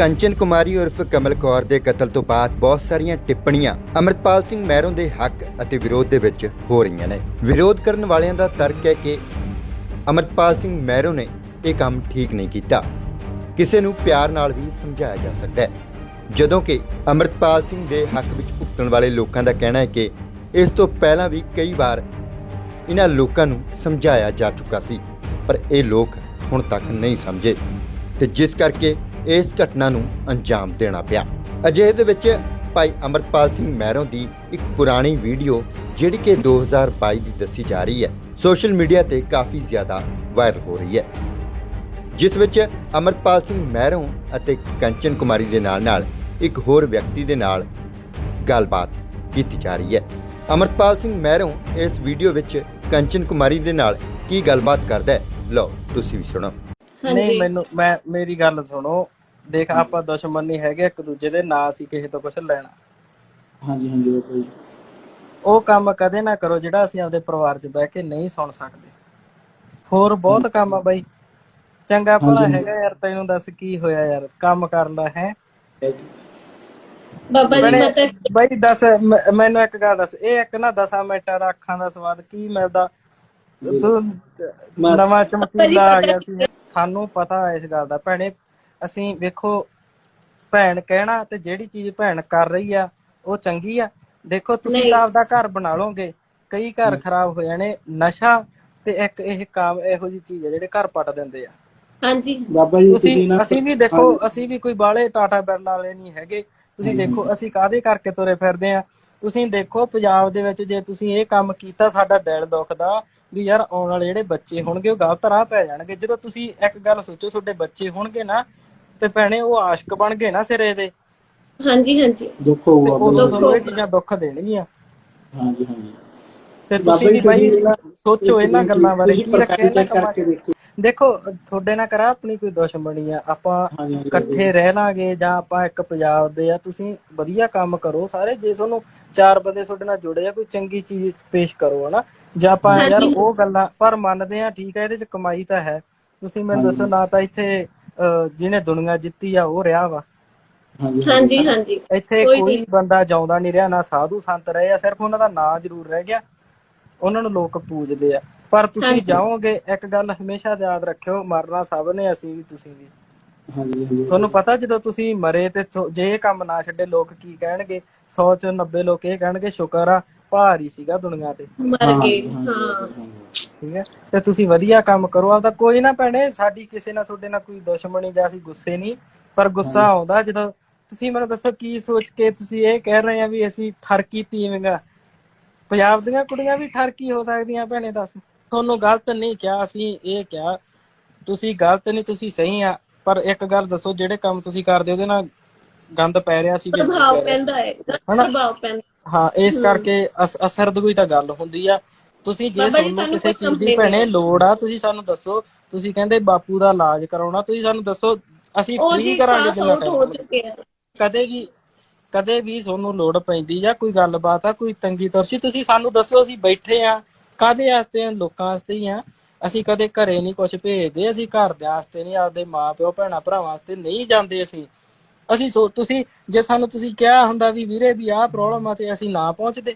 ਕੰਚਨ ਕੁਮਾਰੀ ਉਰਫ ਕਮਲ ਕੌਰ ਦੇ ਕਤਲ ਤੋਂ ਬਾਅਦ ਬਹੁਤ ਸਾਰੀਆਂ ਟਿੱਪਣੀਆਂ ਅਮਰਤਪਾਲ ਸਿੰਘ ਮਹਿਰੋਂ ਦੇ ਹੱਕ ਅਤੇ ਵਿਰੋਧ ਦੇ ਵਿੱਚ ਹੋ ਰਹੀਆਂ ਨੇ। ਵਿਰੋਧ ਕਰਨ ਵਾਲਿਆਂ ਦਾ ਤਰਕ ਹੈ ਕਿ ਅਮਰਤਪਾਲ ਸਿੰਘ ਮਹਿਰੋਂ ਨੇ ਇਹ ਕੰਮ ਠੀਕ ਨਹੀਂ ਕੀਤਾ। ਕਿਸੇ ਨੂੰ ਪਿਆਰ ਨਾਲ ਵੀ ਸਮਝਾਇਆ ਜਾ ਸਕਦਾ ਹੈ। ਜਦੋਂ ਕਿ ਅਮਰਤਪਾਲ ਸਿੰਘ ਦੇ ਹੱਕ ਵਿੱਚ ਭੁਗਤਣ ਵਾਲੇ ਲੋਕਾਂ ਦਾ ਕਹਿਣਾ ਹੈ ਕਿ ਇਸ ਤੋਂ ਪਹਿਲਾਂ ਵੀ ਕਈ ਵਾਰ ਇਹਨਾਂ ਲੋਕਾਂ ਨੂੰ ਸਮਝਾਇਆ ਜਾ ਚੁੱਕਾ ਸੀ, ਪਰ ਇਹ ਲੋਕ ਹੁਣ ਤੱਕ ਨਹੀਂ ਸਮਝੇ। ਤੇ ਜਿਸ ਕਰਕੇ ਇਸ ਘਟਨਾ ਨੂੰ ਅੰਜਾਮ ਦੇਣਾ ਪਿਆ। ਅਜਿਹੇ ਦੇ ਵਿੱਚ ਭਾਈ ਅਮਰਤਪਾਲ ਸਿੰਘ ਮਹਿਰੋਂ ਦੀ ਇੱਕ ਪੁਰਾਣੀ ਵੀਡੀਓ ਜਿਹੜੀ ਕਿ 2022 ਦੀ ਦੱਸੀ ਜਾ ਰਹੀ ਹੈ ਸੋਸ਼ਲ ਮੀਡੀਆ ਤੇ ਕਾਫੀ ਜ਼ਿਆਦਾ ਵਾਇਰਲ ਹੋ ਰਹੀ ਹੈ। ਜਿਸ ਵਿੱਚ ਅਮਰਤਪਾਲ ਸਿੰਘ ਮਹਿਰੋਂ ਅਤੇ ਕੰਚਨ ਕੁਮਾਰੀ ਦੇ ਨਾਲ-ਨਾਲ ਇੱਕ ਹੋਰ ਵਿਅਕਤੀ ਦੇ ਨਾਲ ਗੱਲਬਾਤ ਕੀਤੀ ਜਾ ਰਹੀ ਹੈ। ਅਮਰਤਪਾਲ ਸਿੰਘ ਮਹਿਰੋਂ ਇਸ ਵੀਡੀਓ ਵਿੱਚ ਕੰਚਨ ਕੁਮਾਰੀ ਦੇ ਨਾਲ ਕੀ ਗੱਲਬਾਤ ਕਰਦਾ ਹੈ? ਲਓ ਤੁਸੀਂ ਵੀ ਸੁਣੋ। ਨਹੀਂ ਮੈਨੂੰ ਮੈਂ ਮੇਰੀ ਗੱਲ ਸੁਣੋ। ਦੇਖ ਆਪਾਂ ਦੁਸ਼ਮਣ ਨਹੀਂ ਹੈਗੇ ਇੱਕ ਦੂਜੇ ਦੇ ਨਾ ਅਸੀਂ ਕਿਸੇ ਤੋਂ ਕੁਝ ਲੈਣਾ। ਹਾਂਜੀ ਹਾਂਜੀ ਬਾਬਾ ਜੀ। ਉਹ ਕੰਮ ਕਦੇ ਨਾ ਕਰੋ ਜਿਹੜਾ ਅਸੀਂ ਆਪਦੇ ਪਰਿਵਾਰ 'ਚ ਬਹਿ ਕੇ ਨਹੀਂ ਸੁਣ ਸਕਦੇ। ਹੋਰ ਬਹੁਤ ਕੰਮ ਆ ਬਾਈ। ਚੰਗਾ ਭਲਾ। ਹੈਗਾ ਯਾਰ ਤੈਨੂੰ ਦੱਸ ਕੀ ਹੋਇਆ ਯਾਰ? ਕੰਮ ਕਰਨ ਦਾ ਹੈ? ਬਾਬਾ ਜੀ ਮੈਂ ਤਾਂ ਬਾਈ ਦੱਸ ਮੈਨੂੰ ਇੱਕ ਗੱਲ ਦੱਸ ਇਹ ਇੱਕ ਨਾ 10 ਮਿੰਟਾਂ ਦਾ ਅੱਖਾਂ ਦਾ ਸਵਾਦ ਕੀ ਮਿਲਦਾ? ਨਵਾਂ ਚਮਕੀਲਾ ਆ ਗਿਆ ਸੀ। ਸਾਨੂੰ ਪਤਾ ਇਸ ਗੱਲ ਦਾ। ਭੈਣੇ ਅਸੀਂ ਵੇਖੋ ਭੈਣ ਕਹਿਣਾ ਤੇ ਜਿਹੜੀ ਚੀਜ਼ ਭੈਣ ਕਰ ਰਹੀ ਆ ਉਹ ਚੰਗੀ ਆ। ਦੇਖੋ ਤੁਸੀਂ। ਤਾਂ ਆਪਦਾ ਘਰ ਬਣਾ ਲਓਗੇ। ਕਈ ਘਰ ਖਰਾਬ ਹੋ ਜਾਣੇ ਨਸ਼ਾ ਤੇ ਇੱਕ ਇਹ ਕੰਮ ਇਹੋ ਜੀ ਚੀਜ਼ ਆ ਜਿਹੜੇ ਘਰ ਪੱਟ ਦਿੰਦੇ ਆ। ਹਾਂਜੀ। ਬਾਬਾ ਜੀ ਤੁਸੀਂ ਤੁਸੀਂ ਨਾ ਅਸੀਂ ਵੀ ਦੇਖੋ ਅਸੀਂ ਵੀ ਕੋਈ ਬਾਲੇ ਟਾਟਾ ਬਿਰਲਾ ਵਾਲੇ ਨਹੀਂ ਹੈਗੇ। ਤੁਸੀਂ ਦੇਖੋ ਅਸੀਂ ਕਾਦੇ ਕਰਕੇ ਤੁਰੇ ਫਿਰਦੇ ਆ? ਤੁਸੀਂ ਦੇਖੋ ਪੰਜਾਬ ਦੇ ਵਿੱਚ ਜੇ ਤੁਸੀਂ ਇਹ ਕੰਮ ਕੀਤਾ ਸਾਡਾ ਦਿਲ ਦੁਖਦਾ ਵੀ ਯਾਰ ਆਉਣ ਵਾਲੇ ਜਿਹੜੇ ਬੱਚੇ ਹੋਣਗੇ ਉਹ ਗਲਤ ਰਾਹ ਪੈ ਜਾਣਗੇ। ਜਦੋਂ ਤੁਸੀਂ ਇੱਕ ਗੱਲ ਸੋਚੋ ਤੁਹਾਡੇ ਬੱਚੇ ਹੋਣਗੇ ਨਾ ਤੇ ਭੈਣੇ ਉਹ ਆਸ਼ਕ ਬਣ ਗਏ ਨਾ ਸਿਰੇ ਦੇ। ਹਾਂਜੀ ਹਾਂਜੀ। ਦੁੱਖ ਤੇ ਉਦੋਂ ਜੀ ਤੁਹਾਨੂੰ ਇਹ ਚੀਜ਼ਾਂ ਦੁੱਖ ਦੇਣਗੀਆਂ। ਹਾਂਜੀ ਹਾਂਜੀ। ਤੇ ਤੁਸੀਂ ਵੀ ਬਾਈ ਸੋਚੋ ਇਹਨਾਂ ਗੱਲਾਂ ਬਾਰੇ ਕੀ ਰੱਖਿਆ ਇਹਨਾਂ ਕਰਕੇ ਦੇਖੋ। ਦੇਖੋ ਤੁਹਾਡੇ ਨਾਲ ਕਰਾ ਆਪਣੀ ਕੋਈ ਦੁਸ਼ਮਣੀ ਆ। ਆਪਾਂ ਹਾਂਜੀ ਹਾਂਜੀ ਇਕੱਠੇ ਰਹਿ ਲਾਂਗੇ ਜਾਂ ਆਪਾਂ ਇੱਕ ਪੰਜਾਬ ਦੇ ਆ ਤੁਸੀਂ ਵਧੀਆ ਕੰਮ ਕਰੋ ਸਾਰੇ। ਜੇ ਤੁਹਾਨੂੰ ਚਾਰ ਬੰਦੇ ਤੁਹਾਡੇ ਨਾਲ ਜੁੜੇ ਆ ਕੋਈ ਚੰਗੀ ਚੀਜ਼ ਪੇਸ਼ ਕਰੋ ਹਨਾ? ਜੇ ਆਪਾਂ ਯਾਰ। ਉਹ ਗੱਲਾਂ ਪਰ ਮੰਨਦੇ ਆ ਠੀਕ ਹੈ ਇਹਦੇ ਚ ਕਮਾਈ ਤਾਂ ਹੈ। ਤੁਸੀਂ ਮੈਨੂੰ ਦੱਸੋ ਨਾ ਤਾਂ ਇੱਥੇ ਜਿਹਨੇ ਦੁਨੀਆ ਜਿੱਤੀ ਆ ਉਹ ਰਿਹਾ ਵਾ। ਹਾਂਜੀ ਹਾਂਜੀ। ਇੱਥੇ ਕੋਈ ਬੰਦਾ ਜਾਉਂਦਾ ਨਹੀਂ ਰਿਹਾ ਨਾ ਸਾਧੂ ਸੰਤ ਰਹੇ ਆ ਸਿਰਫ ਉਹਨਾਂ ਦਾ ਨਾਂ ਜ਼ਰੂਰ ਰਹਿ ਗਿਆ। ਉਹਨਾਂ ਨੂੰ ਲੋਕ ਪੂਜਦੇ ਆ। ਪਰ ਤੁਸੀਂ। ਜਾਓਗੇ ਇੱਕ ਗੱਲ ਹਮੇਸ਼ਾ ਯਾਦ ਰੱਖਿਓ ਮਰਨਾ ਸਭ ਨੇ ਅਸੀਂ ਵੀ ਤੁਸੀਂ ਵੀ। ਹਾਂਜੀ ਹਾਂਜੀ। ਤੁਹਾਨੂੰ ਪਤਾ ਜਦੋਂ ਤੁਸੀਂ ਮਰੇ ਤੇ ਜੇ ਇਹ ਕੰਮ ਨਾ ਛੱਡੇ ਲੋਕ ਕੀ ਕਹਿਣਗੇ? 100 ਚੋਂ 90 ਲੋਕ ਇਹ ਕਹਿਣਗੇ ਸ਼ੁਕਰ ਆ ਭਾਰ ਹੀ ਸੀਗਾ ਦੁਨੀਆ ਤੇ। ਮਰ ਗਏ ਹਾਂ। ਠੀਕ ਹੈ? ਤੇ ਤੁਸੀਂ ਵਧੀਆ ਕੰਮ ਕਰੋ ਆਪਦਾ ਕੋਈ ਨਾ ਭੈਣੇ ਸਾਡੀ ਕਿਸੇ ਨਾਲ ਤੁਹਾਡੇ ਨਾਲ ਕੋਈ ਦੁਸ਼ਮਣੀ ਜਾਂ ਅਸੀਂ ਗੁੱਸੇ ਨਹੀਂ ਪਰ ਗੁੱਸਾ ਆਉਂਦਾ ਜਦੋਂ ਤੁਸੀਂ ਮੈਨੂੰ ਦੱਸੋ ਕੀ ਸੋਚ ਕੇ ਤੁਸੀਂ ਇਹ ਕਹਿ ਰਹੇ ਆ ਵੀ ਅਸੀਂ ਠਰਕੀ ਤੀਵੀਂਗਾ ਪੰਜਾਬ ਦੀਆਂ ਕੁੜੀਆਂ ਵੀ ਠਰਕੀ ਹੋ ਸਕਦੀਆਂ ਭੈਣੇ ਦੱਸ। ਤੁਹਾਨੂੰ ਗਲਤ ਨਹੀਂ ਕਿਹਾ ਅਸੀਂ ਇਹ ਕਿਹਾ ਤੁਸੀਂ ਗਲਤ ਨਹੀਂ ਤੁਸੀਂ ਸਹੀ ਆ ਪਰ ਇੱਕ ਗੱਲ ਦੱਸੋ ਜਿਹੜੇ ਕੰਮ ਤੁਸੀਂ ਕਰਦੇ ਉਹਦੇ ਨਾਲ ਗੰਦ ਪੈ ਰਿਹਾ ਸੀ ਪ੍ਰਭਾਵ? ਪੈਂਦਾ ਹੈ? ਪ੍ਰਭਾਵ ਪੈਂਦਾ ਹਾਂ ਇਸ ਕਰਕੇ ਅਸ- ਅਸਰ ਦੀ ਤਾਂ ਗੱਲ ਹੁੰਦੀ ਆ। ਤੁਸੀਂ ਜੇ ਤੁਹਾਨੂੰ ਕਿਸੇ ਚੀਜ਼ ਦੀ ਭੈਣੇ? ਲੋੜ ਆ ਤੁਸੀਂ ਸਾਨੂੰ ਦੱਸੋ। ਤੁਸੀਂ ਕਹਿੰਦੇ ਬਾਪੂ ਦਾ ਇਲਾਜ ਕਰਾਉਣਾ ਤੁਸੀਂ ਸਾਨੂੰ ਦੱਸੋ ਅਸੀਂ ਫ੍ਰੀ ਕਰਾਂਗੇ ਜਿੰਨਾ ਟਾਈਮ ਆ। ਕਦੇ ਵੀ ਕਦੇ ਵੀ ਤੁਹਾਨੂੰ ਲੋੜ ਪੈਂਦੀ ਜਾਂ ਕੋਈ ਗੱਲਬਾਤ ਆ ਕੋਈ ਤੰਗੀ ਤਰਸੀ ਤੁਸੀਂ ਸਾਨੂੰ ਦੱਸੋ ਅਸੀਂ ਬੈਠੇ ਆ। ਕਾਦੇ ਵਾਸਤੇ ਆ? ਲੋਕਾਂ ਵਾਸਤੇ ਹੀ ਆ। ਅਸੀਂ ਕਦੇ ਘਰੇ ਨਹੀਂ ਕੁਝ ਭੇਜਦੇ ਅਸੀਂ ਘਰ ਦੇ ਵਾਸਤੇ ਨਹੀਂ ਆਪਦੇ ਮਾਪਿਓ ਭੈਣਾਂ ਭਰਾਵਾਂ ਵਾਸਤੇ ਨਹੀਂ ਜਾਂਦੇ ਅਸੀਂ। ਅਸੀਂ ਸੋ ਤੁਸੀਂ ਜੇ ਸਾਨੂੰ ਤੁਸੀਂ ਕਿਹਾ ਹੁੰਦਾ ਵੀ ਵੀਰੇ ਵੀ ਆਹ ਪ੍ਰੋਬਲਮ ਆ ਤੇ ਅਸੀਂ ਨਾ ਪਹੁੰਚਦੇ।